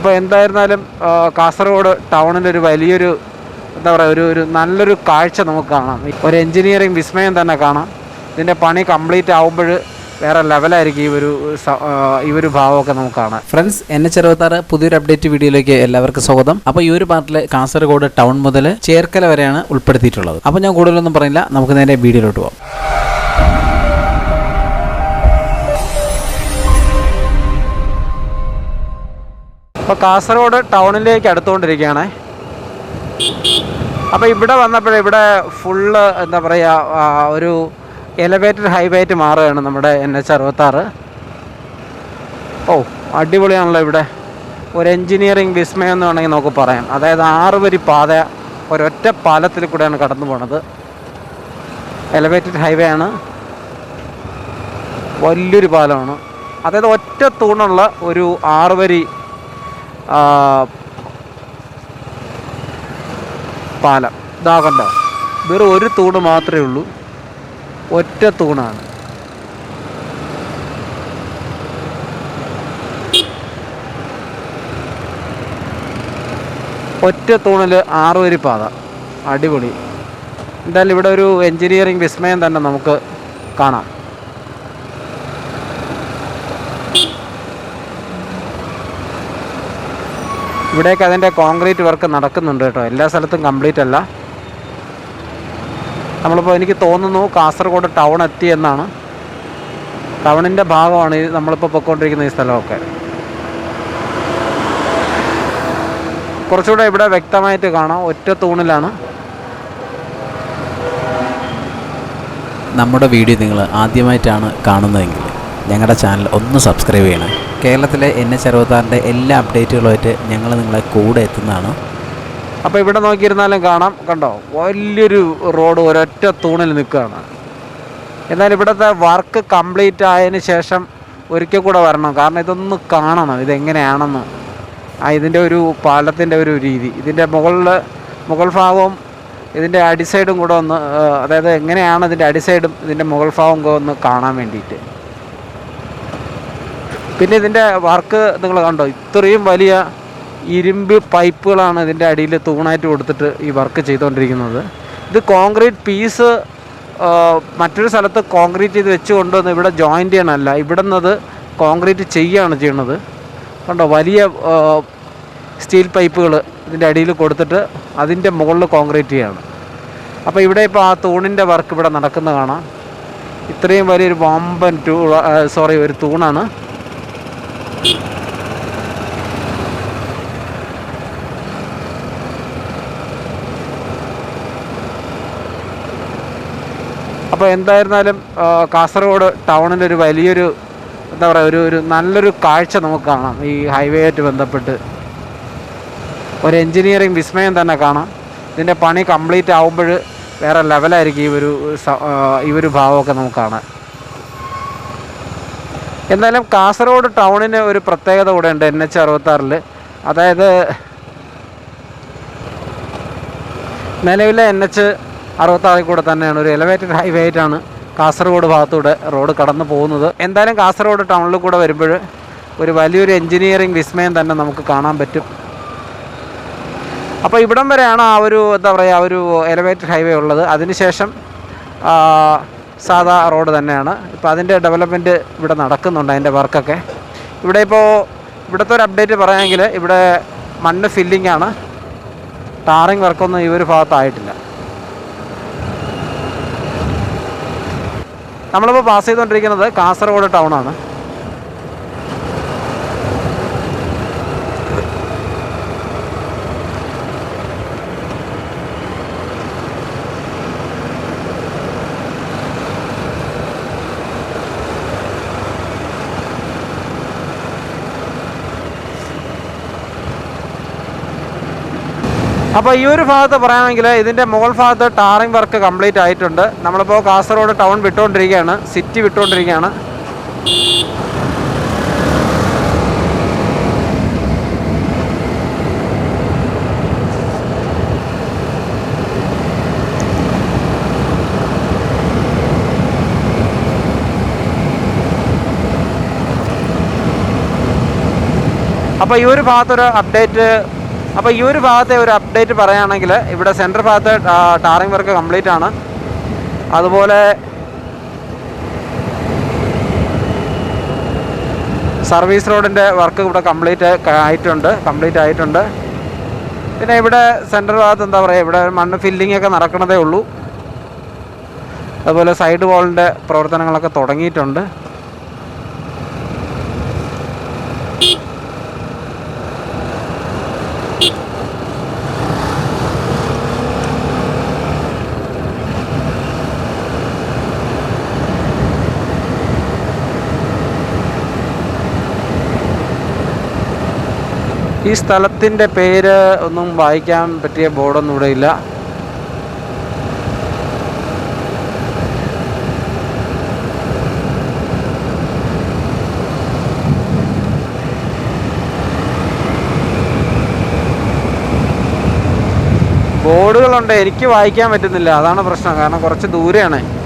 അപ്പോൾ എന്തായിരുന്നാലും കാസർഗോഡ് ടൗണിന്റെ ഒരു വലിയൊരു എന്താ പറയുക ഒരു ഒരു നല്ലൊരു കാഴ്ച നമുക്ക് കാണാം. ഒരു എൻജിനീയറിംഗ് വിസ്മയം തന്നെ കാണാം. ഇതിന്റെ പണി കംപ്ലീറ്റ് ആവുമ്പോൾ വേറെ ലെവലായിരിക്കും ഈ ഒരു ഈ ഒരു ഭാവമൊക്കെ നമുക്ക് കാണാം ഫ്രണ്ട്സ് എന്നെ ചെറുപത്താറ് പുതിയൊരു അപ്ഡേറ്റ് വീഡിയോയിലേക്ക് എല്ലാവർക്കും സ്വാഗതം. അപ്പോൾ ഈ ഒരു പാർട്ടിൽ കാസർഗോഡ് ടൗൺ മുതൽ ചേർക്കല വരെയാണ് ഉൾപ്പെടുത്തിയിട്ടുള്ളത്. അപ്പോൾ ഞാൻ കൂടുതലൊന്നും പറയില്ല നമുക്ക് നേരെ വീഡിയോയിലോട്ട് പോകാം അപ്പോൾ കാസർഗോഡ് ടൗണിലേക്ക് അടുത്തുകൊണ്ടിരിക്കുകയാണ്. അപ്പോൾ ഇവിടെ വന്നപ്പോൾ ഇവിടെ ഫുള്ള് എന്താ പറയുക ഒരു എലവേറ്റഡ് ഹൈവേറ്റ് മാറുകയാണ് നമ്മുടെ എൻ എച്ച് അറുപത്താറ്. ഓ അടിപൊളിയാണല്ലോ ഇവിടെ. ഒരു എൻജിനീയറിംഗ് വിസ്മയം എന്ന് വേണമെങ്കിൽ നമുക്ക് പറയാം. അതായത് ആറ് വരി പാത ഒരൊറ്റ പാലത്തിൽ കൂടെയാണ് കടന്നു പോണത്. എലവേറ്റഡ് ഹൈവേ ആണ്. വലിയൊരു പാലമാണ്. അതായത് ഒറ്റ തൂണുള്ള ഒരു ആറ് വരി പാലം. ഇതാ കണ്ടോ? വെറും ഒരു തൂണ് മാത്രമേ ഉള്ളൂ. ഒറ്റ തൂണാണ്. ഒറ്റ തൂണിൽ ആറ് വരി പാത. അടിപൊളി. എന്തായാലും ഇവിടെ ഒരു എൻജിനീയറിംഗ് വിസ്മയം തന്നെ നമുക്ക് കാണാം. ഇവിടേക്ക് അതിന്റെ കോൺക്രീറ്റ് വർക്ക് നടക്കുന്നുണ്ട് കേട്ടോ. എല്ലാ സ്ഥലത്തും കംപ്ലീറ്റ് അല്ല. നമ്മളിപ്പോൾ എനിക്ക് തോന്നുന്നു കാസർഗോഡ് ടൗൺ എത്തി എന്നാണ്. ടൗണിന്റെ ഭാഗമാണ് ഈ നമ്മളിപ്പോൾ പൊയ്ക്കൊണ്ടിരിക്കുന്ന ഈ സ്ഥലമൊക്കെ. കുറച്ചുകൂടെ ഇവിടെ വ്യക്തമായിട്ട് കാണാം. ഒറ്റ തൂണിലാണ്. നമ്മുടെ വീഡിയോ നിങ്ങൾ ആദ്യമായിട്ടാണ് കാണുന്നതെങ്കിൽ ഞങ്ങളുടെ ചാനൽ ഒന്ന് സബ്സ്ക്രൈബ് ചെയ്യണം. കേരളത്തിലെ എൻ എച്ച് അറുപത്താറിന്റെ എല്ലാ അപ്ഡേറ്റുകളുമായിട്ട് ഞങ്ങൾ നിങ്ങളെ കൂടെ എത്തുന്നതാണ്. അപ്പോൾ ഇവിടെ നോക്കിയിരുന്നാലും കാണാം. കണ്ടോ? വലിയൊരു റോഡ് ഒരൊറ്റ തൂണിൽ നിൽക്കുകയാണ്. എന്നാൽ ഇവിടുത്തെ വർക്ക് കംപ്ലീറ്റ് ആയതിന് ശേഷം ഒരിക്കൽ കൂടെ വരണം. കാരണം ഇതൊന്ന് കാണണം. ഇതെങ്ങനെയാണെന്ന്. ആ ഇതിന്റെ ഒരു പാലത്തിന്റെ ഒരു രീതി. ഇതിന്റെ മുകളിൽ മുകൾ ഭാഗവും ഇതിന്റെ അടിസൈഡും കൂടെ ഒന്ന് അതായത് എങ്ങനെയാണ് ഇതിന്റെ അടിസൈഡും ഇതിന്റെ മുകൾ ഭാഗവും ഒന്ന് കാണാൻ വേണ്ടിയിട്ട്. പിന്നെ ഇതിന്റെ വർക്ക് നിങ്ങൾ കണ്ടോ? ഇത്രയും വലിയ ഇരുമ്പ് പൈപ്പുകളാണ് ഇതിന്റെ അടിയിൽ തൂണായിട്ട് കൊടുത്തിട്ട് ഈ വർക്ക് ചെയ്തുകൊണ്ടിരിക്കുന്നത്. ഇത് കോൺക്രീറ്റ് പീസ് മറ്റൊരു സ്ഥലത്ത് കോൺക്രീറ്റ് ചെയ്ത് വെച്ച് കൊണ്ടുവന്ന് ഇവിടെ ജോയിന്റ് ചെയ്യണമല്ല ഇവിടെ നിന്നത് കോൺക്രീറ്റ് ചെയ്യുകയാണ് ചെയ്യണത് കണ്ടോ? വലിയ സ്റ്റീൽ പൈപ്പുകൾ ഇതിന്റെ അടിയിൽ കൊടുത്തിട്ട് അതിന്റെ മുകളിൽ കോൺക്രീറ്റ് ചെയ്യാണ്. അപ്പോൾ ഇവിടെ ഇപ്പോൾ ആ തൂണിന്റെ വർക്ക് ഇവിടെ നടക്കുന്ന കാണാം. ഇത്രയും വലിയൊരു വമ്പൻ ടൂ സോറി ഒരു തൂണാണ്. അപ്പോൾ എന്തായിരുന്നാലും കാസർഗോഡ് ടൗണിന്റെ ഒരു വലിയൊരു എന്താ പറയുക ഒരു ഒരു നല്ലൊരു കാഴ്ച നമുക്ക് കാണാം ഈ ഹൈവേ ആയിട്ട് ബന്ധപ്പെട്ട്. ഒരു എൻജിനീയറിംഗ് വിസ്മയം തന്നെ കാണാം. ഇതിന്റെ പണി കംപ്ലീറ്റ് ആവുമ്പോൾ വേറെ ലെവലായിരിക്കും ഈ ഒരു ഈ ഒരു ഭാവമൊക്കെ നമുക്ക് കാണാൻ. എന്തായാലും കാസർഗോഡ് ടൗണിന് ഒരു പ്രത്യേകത കൂടെ ഉണ്ട് എൻ എച്ച് അറുപത്താറിൽ അതായത് നിലവിലെ എൻ എച്ച് അറുപത്താറിൽ കൂടെ തന്നെയാണ്. ഒരു എലവേറ്റഡ് ഹൈവേ ആയിട്ടാണ് കാസർഗോഡ് ഭാഗത്തൂടെ റോഡ് കടന്നു പോകുന്നത്. എന്തായാലും കാസർഗോഡ് ടൗണിൽ കൂടെ വരുമ്പോൾ ഒരു വലിയൊരു എൻജിനീയറിംഗ് വിസ്മയം തന്നെ നമുക്ക് കാണാൻ പറ്റും. അപ്പോൾ ഇവിടം വരെയാണ് ആ ഒരു എന്താ പറയുക ഒരു എലവേറ്റഡ് ഹൈവേ ഉള്ളത്. അതിനുശേഷം സാധാ റോഡ് തന്നെയാണ്. ഇപ്പോൾ അതിന്റെ ഡെവലപ്മെന്റ് ഇവിടെ നടക്കുന്നുണ്ട് അതിന്റെ വർക്കൊക്കെ. ഇവിടെ ഇപ്പോൾ ഇവിടുത്തെ ഒരു അപ്ഡേറ്റ് പറയാമെങ്കിൽ ഇവിടെ മണ്ണ് ഫില്ലിംഗ് ആണ്. ടാറിങ് വർക്കൊന്നും ഈ ഒരു ഭാഗത്തായിട്ടില്ല നമ്മളിപ്പോൾ പാസ് ചെയ്തുകൊണ്ടിരിക്കുന്നത് കാസർഗോഡ് ടൗണാണ് അപ്പോൾ ഈ ഒരു ഭാഗത്ത് പറയുകയാണെങ്കിൽ ഇതിന്റെ മുകൾ ഭാഗത്ത് ടാറിംഗ് വർക്ക് കംപ്ലീറ്റ് ആയിട്ടുണ്ട്. നമ്മളിപ്പോൾ കാസർഗോഡ് ടൗൺ വിട്ടുകൊണ്ടിരിക്കുകയാണ് സിറ്റി വിട്ടുകൊണ്ടിരിക്കുകയാണ് അപ്പോൾ ഈ ഒരു ഭാഗത്തൊരു അപ്ഡേറ്റ് അപ്പോൾ ഈ ഒരു ഭാഗത്തെ ഒരു അപ്ഡേറ്റ് പറയുകയാണെങ്കിൽ ഇവിടെ സെന്റർ ഭാഗത്ത് ടാറിംഗ് വർക്ക് കംപ്ലീറ്റ് ആണ്. അതുപോലെ സർവീസ് റോഡിന്റെ വർക്ക് ഇവിടെ കംപ്ലീറ്റ് ആയിട്ടുണ്ട് കംപ്ലീറ്റ് ആയിട്ടുണ്ട്. പിന്നെ ഇവിടെ സെന്റർ ഭാഗത്ത് എന്താ പറയുക ഇവിടെ മണ്ണ് ഫില്ലിംഗ് ഒക്കെ നടക്കണതേ ഉള്ളൂ. അതുപോലെ സൈഡ് വാളിന്റെ പ്രവർത്തനങ്ങളൊക്കെ തുടങ്ങിയിട്ടുണ്ട്. ഈ സ്ഥലത്തിന്റെ പേര് ഒന്നും വായിക്കാൻ പറ്റിയ ബോർഡൊന്നും ഇവിടെ ഇല്ല. ബോർഡുകളുണ്ട്. എനിക്ക് വായിക്കാൻ പറ്റുന്നില്ല. അതാണ് പ്രശ്നം. കാരണം കുറച്ച് ദൂരെയാണ്.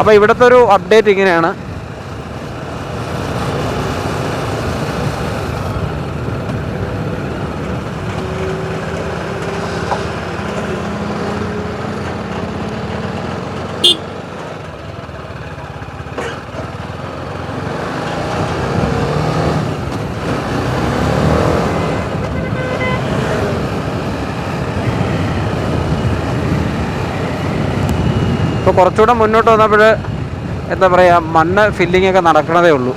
അപ്പോൾ ഇവിടുത്തെ ഒരു അപ്ഡേറ്റ് ഇങ്ങനെയാണ്. കുറച്ചുകൂടെ മുന്നോട്ട് വന്നപ്പോൾ എന്താ പറയുക മണ്ണ് ഫില്ലിംഗ് ഒക്കെ നടക്കണതേ ഉള്ളൂ.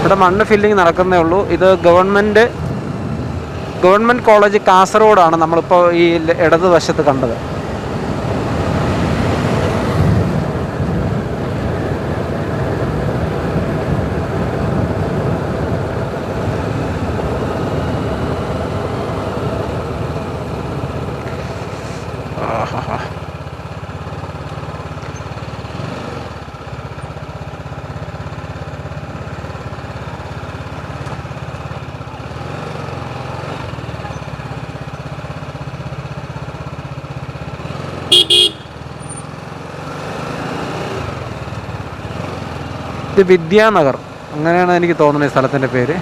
ഇവിടെ മണ്ണ് ഫില്ലിംഗ് നടക്കുന്നേ ഉള്ളൂ. ഇത് ഗവൺമെന്റ് ഗവൺമെന്റ് കോളേജ് കാസർഗോഡാണ് നമ്മളിപ്പോൾ ഈ ഇടതുവശത്ത് കണ്ടത്. ഇത് വിദ്യാനഗർ. അങ്ങനെയാണ് എനിക്ക് തോന്നുന്നത് ഈ സ്ഥലത്തിന്റെ പേര്.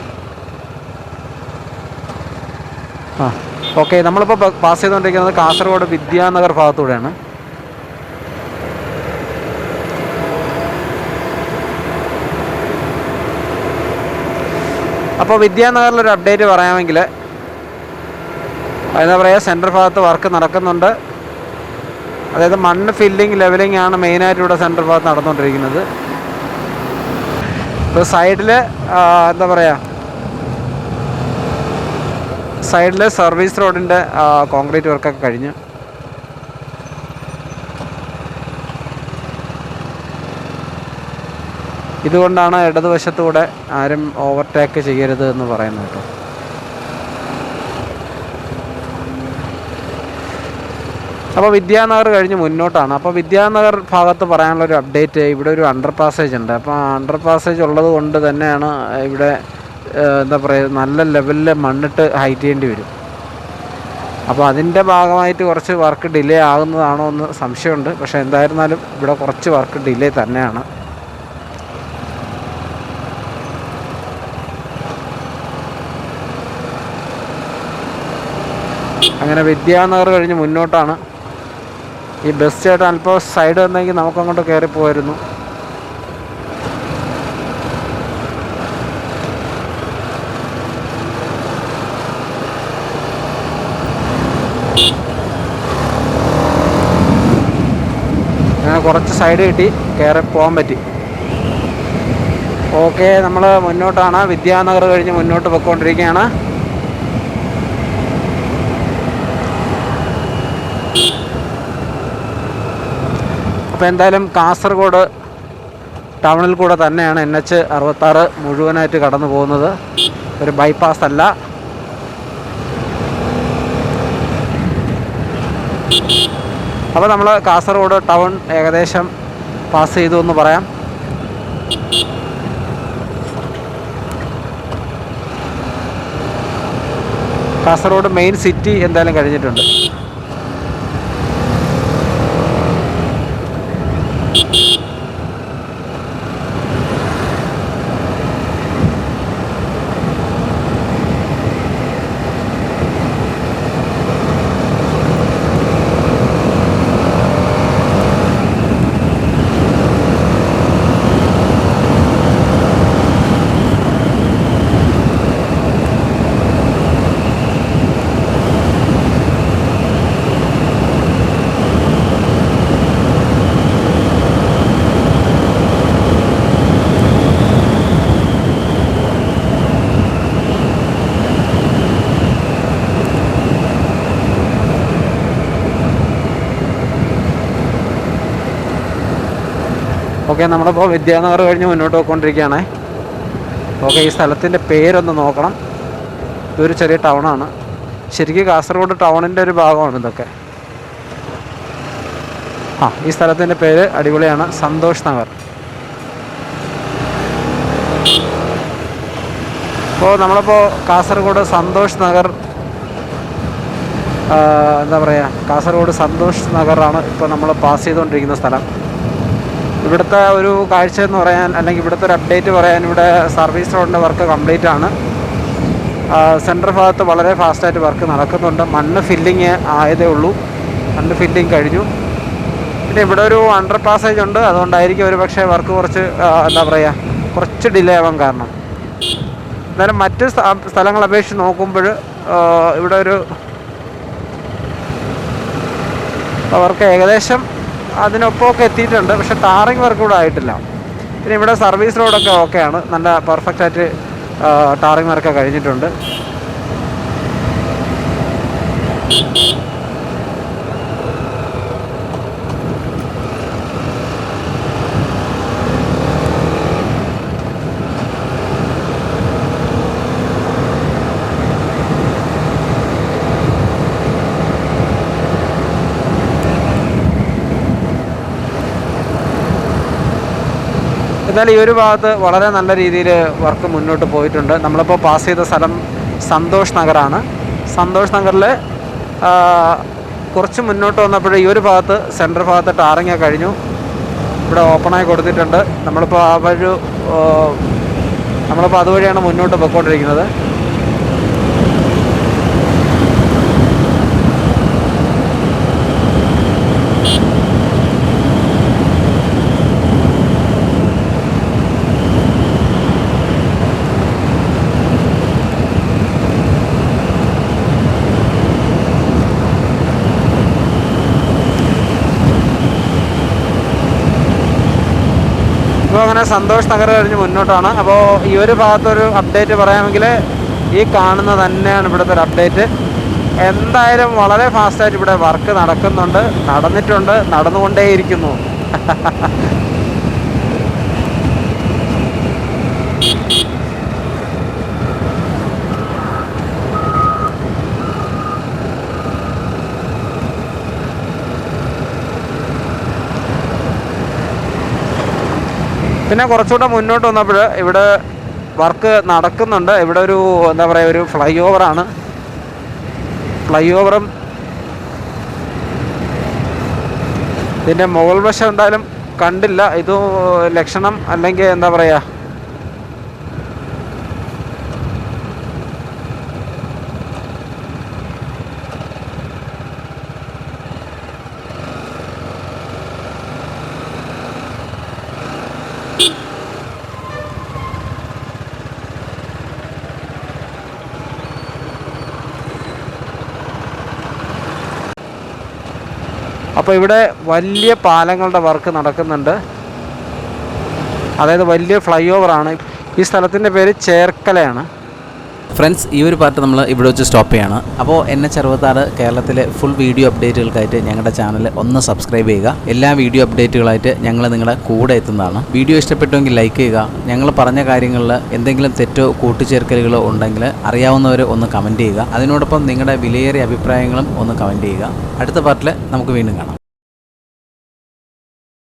ആ ഓക്കെ നമ്മളിപ്പോൾ പാസ് ചെയ്തുകൊണ്ടിരിക്കുന്നത് കാസർഗോഡ് വിദ്യാനഗർ ഭാഗത്തൂടെയാണ്. അപ്പോൾ വിദ്യാനഗറിലൊരു അപ്ഡേറ്റ് പറയാമെങ്കിൽ എന്താ പറയുക സെന്റർ ഭാഗത്ത് വർക്ക് നടക്കുന്നുണ്ട്. അതായത് മണ്ണ് ഫില്ലിംഗ് ലെവലിംഗ് ആണ് മെയിനായിട്ട് ഇവിടെ സെന്റർ ഭാഗത്ത് നടന്നുകൊണ്ടിരിക്കുന്നത്. ഇപ്പോൾ സൈഡിൽ എന്താ പറയുക സൈഡിൽ സർവീസ് റോഡിന്റെ കോൺക്രീറ്റ് വർക്കൊക്കെ കഴിഞ്ഞു. ഇതുകൊണ്ടാണ് ഇടതുവശത്തൂടെ ആരും ഓവർടേക്ക് ചെയ്യരുത് എന്ന് പറയുന്നത് കേട്ടോ. അപ്പോൾ വിദ്യാനഗർ കഴിഞ്ഞ് മുന്നോട്ടാണ്. അപ്പോൾ വിദ്യാനഗർ ഭാഗത്ത് പറയാനുള്ള ഒരു അപ്ഡേറ്റ് ഇവിടെ ഒരു അണ്ടർ പാസേജ് ഉണ്ട്. അപ്പോൾ അണ്ടർ പാസേജ് ഉള്ളത് കൊണ്ട് തന്നെയാണ് ഇവിടെ എന്താ പറയുക നല്ല ലെവലിൽ മണ്ണിട്ട് ഹൈറ്റ് ചെയ്യേണ്ടി വരും. അപ്പോൾ അതിന്റെ ഭാഗമായിട്ട് കുറച്ച് വർക്ക് ഡിലേ ആകുന്നതാണോ എന്ന് സംശയമുണ്ട്. പക്ഷേ എന്തായിരുന്നാലും ഇവിടെ കുറച്ച് വർക്ക് ഡിലേ തന്നെയാണ്. അങ്ങനെ വിദ്യാനഗർ കഴിഞ്ഞ് മുന്നോട്ടാണ്. ഈ ബസ് ചേട്ടൻ അല്പം സൈഡ് വന്നെങ്കിൽ നമുക്ക് അങ്ങോട്ട് കയറി പോയിരുന്നു അങ്ങനെ കുറച്ച് സൈഡ് കിട്ടി കയറി പോകാൻ പറ്റി. ഓക്കെ നമ്മൾ മുന്നോട്ടാണ്. വിദ്യാനഗർ കഴിഞ്ഞ് മുന്നോട്ട് പൊയ്ക്കൊണ്ടിരിക്കുകയാണ് അപ്പോൾ എന്തായാലും കാസർഗോഡ് ടൗണിൽ കൂടെ തന്നെയാണ് എൻ എച്ച് അറുപത്താറ് മുഴുവനായിട്ട് കടന്നു പോകുന്നത്. ഒരു ബൈപ്പാസ് അല്ല. അപ്പോൾ നമ്മൾ കാസർഗോഡ് ടൗൺ ഏകദേശം പാസ് ചെയ്തു എന്ന് പറയാം. കാസർഗോഡ് മെയിൻ സിറ്റി എന്തായാലും കഴിഞ്ഞിട്ടുണ്ട്. ഓക്കെ നമ്മളിപ്പോൾ വിദ്യാനഗർ കഴിഞ്ഞ് മുന്നോട്ട് പോയിക്കൊണ്ടിരിക്കുകയാണേ. ഓക്കെ ഈ സ്ഥലത്തിന്റെ പേരൊന്ന് നോക്കണം. ഇതൊരു ചെറിയ ടൗണാണ്. ശരിക്കും കാസർഗോഡ് ടൗണിന്റെ ഒരു ഭാഗമാണ് ഇതൊക്കെ. ആ ഈ സ്ഥലത്തിന്റെ പേര് അടിപൊളിയാണ് സന്തോഷ് നഗർ. ഇപ്പോൾ നമ്മളിപ്പോൾ കാസർഗോഡ് സന്തോഷ് നഗർ എന്താ പറയുക കാസർഗോഡ് സന്തോഷ് നഗറാണ് ഇപ്പോൾ നമ്മൾ പാസ് ചെയ്തുകൊണ്ടിരിക്കുന്ന സ്ഥലം. ഇവിടുത്തെ ഒരു കാഴ്ച എന്ന് പറയാൻ അല്ലെങ്കിൽ ഇവിടുത്തെ ഒരു അപ്ഡേറ്റ് പറയാൻ ഇവിടെ സർവീസ് റോഡിന്റെ വർക്ക് കംപ്ലീറ്റ് ആണ്. സെൻട്രൽ ഭാഗത്ത് വളരെ ഫാസ്റ്റായിട്ട് വർക്ക് നടക്കുന്നുണ്ട്. മണ്ണ് ഫില്ലിങ് ആയതേ ഉള്ളൂ. മണ്ണ് ഫില്ലിങ് കഴിഞ്ഞു. പിന്നെ ഇവിടെ ഒരു അണ്ടർ പാസേജ് ഉണ്ട്. അതുകൊണ്ടായിരിക്കും ഒരു പക്ഷേ വർക്ക് കുറച്ച് എന്താ പറയുക കുറച്ച് ഡിലേ ആവാൻ കാരണം. എന്നാലും മറ്റ് സ്ഥ- സ്ഥലങ്ങൾ അപേക്ഷിച്ച് നോക്കുമ്പോൾ ഇവിടെ ഒരു അവർക്ക് ഏകദേശം അതിനൊപ്പമൊക്കെ എത്തിയിട്ടുണ്ട് പക്ഷെ ടാറിങ് വർക്ക് കൂടെ ആയിട്ടില്ല. പിന്നെ ഇവിടെ സർവീസ് റോഡൊക്കെ ഓക്കെയാണ് നല്ല പെർഫെക്റ്റ് ആയിട്ട് ടാറിങ് വർക്ക് കഴിഞ്ഞിട്ടുണ്ട്. എന്നാൽ ഈ ഒരു ഭാഗത്ത് വളരെ നല്ല രീതിയിൽ വർക്ക് മുന്നോട്ട് പോയിട്ടുണ്ട്. നമ്മളിപ്പോൾ പാസ് ചെയ്ത സ്ഥലം സന്തോഷ് നഗറാണ്. സന്തോഷ് നഗറിൽ കുറച്ച് മുന്നോട്ട് വന്നപ്പോൾ ഈ ഒരു ഭാഗത്ത് സെന്റർ ഭാഗത്ത് ടാറിങ് കഴിഞ്ഞു. ഇവിടെ ഓപ്പണായി കൊടുത്തിട്ടുണ്ട്. നമ്മളിപ്പോൾ ആ വഴി നമ്മളിപ്പോൾ അതുവഴിയാണ് മുന്നോട്ട് പോയിക്കൊണ്ടിരിക്കുന്നത് ഇപ്പോൾ അങ്ങനെ സന്തോഷ് നഗർ കഴിഞ്ഞ് മുന്നോട്ടാണ്. അപ്പോൾ ഈ ഒരു ഭാഗത്തൊരു അപ്ഡേറ്റ് പറയാമെങ്കിൽ ഈ കാണുന്ന തന്നെയാണ് ഇവിടുത്തെ ഒരു അപ്ഡേറ്റ് എന്തായാലും വളരെ ഫാസ്റ്റായിട്ട് ഇവിടെ വർക്ക് നടക്കുന്നുണ്ട്. നടന്നിട്ടുണ്ട്. നടന്നുകൊണ്ടേയിരിക്കുന്നു. പിന്നെ കുറച്ചുകൂടെ മുന്നോട്ട് വന്നപ്പോൾ ഇവിടെ വർക്ക് നടക്കുന്നുണ്ട്. ഇവിടെ ഒരു എന്താ പറയുക ഒരു ഫ്ലൈ ഓവറാണ് ഫ്ലൈ ഓവറും ഇതിന്റെ മുകൾ വശം എന്തായാലും കണ്ടില്ല. ഇത് ലക്ഷണം അല്ലെങ്കിൽ എന്താ പറയുക അപ്പോൾ ഇവിടെ വലിയ പാലങ്ങളുടെ വർക്ക് നടക്കുന്നുണ്ട്. അതായത് വലിയ ഫ്ലൈ ഓവറാണ് ഈ സ്ഥലത്തിന്റെ പേര് ചേർക്കലയാണ്. ഫ്രണ്ട്സ് ഈ ഒരു പാർട്ട് നമ്മൾ ഇവിടെ വെച്ച് സ്റ്റോപ്പ് ചെയ്യാണ്. അപ്പോൾ എൻ എച്ച് അറുപത്താറ് കേരളത്തിലെ ഫുൾ വീഡിയോ അപ്ഡേറ്റുകൾക്കായിട്ട് ഞങ്ങളുടെ ചാനൽ ഒന്ന് സബ്സ്ക്രൈബ് ചെയ്യുക. എല്ലാ വീഡിയോ അപ്ഡേറ്റുകളായിട്ട് ഞങ്ങൾ നിങ്ങളുടെ കൂടെ എത്തുന്നതാണ്. വീഡിയോ ഇഷ്ടപ്പെട്ടുവെങ്കിൽ ലൈക്ക് ചെയ്യുക. ഞങ്ങൾ പറഞ്ഞ കാര്യങ്ങളിൽ എന്തെങ്കിലും തെറ്റോ കൂട്ടിച്ചേർക്കലുകളോ ഉണ്ടെങ്കിൽ അറിയാവുന്നവർ ഒന്ന് കമന്റ് ചെയ്യുക. അതിനോടൊപ്പം നിങ്ങളുടെ വിലയേറിയ അഭിപ്രായങ്ങളും ഒന്ന് കമന്റ് ചെയ്യുക. അടുത്ത പാർട്ടിൽ നമുക്ക് വീണ്ടും കാണാം.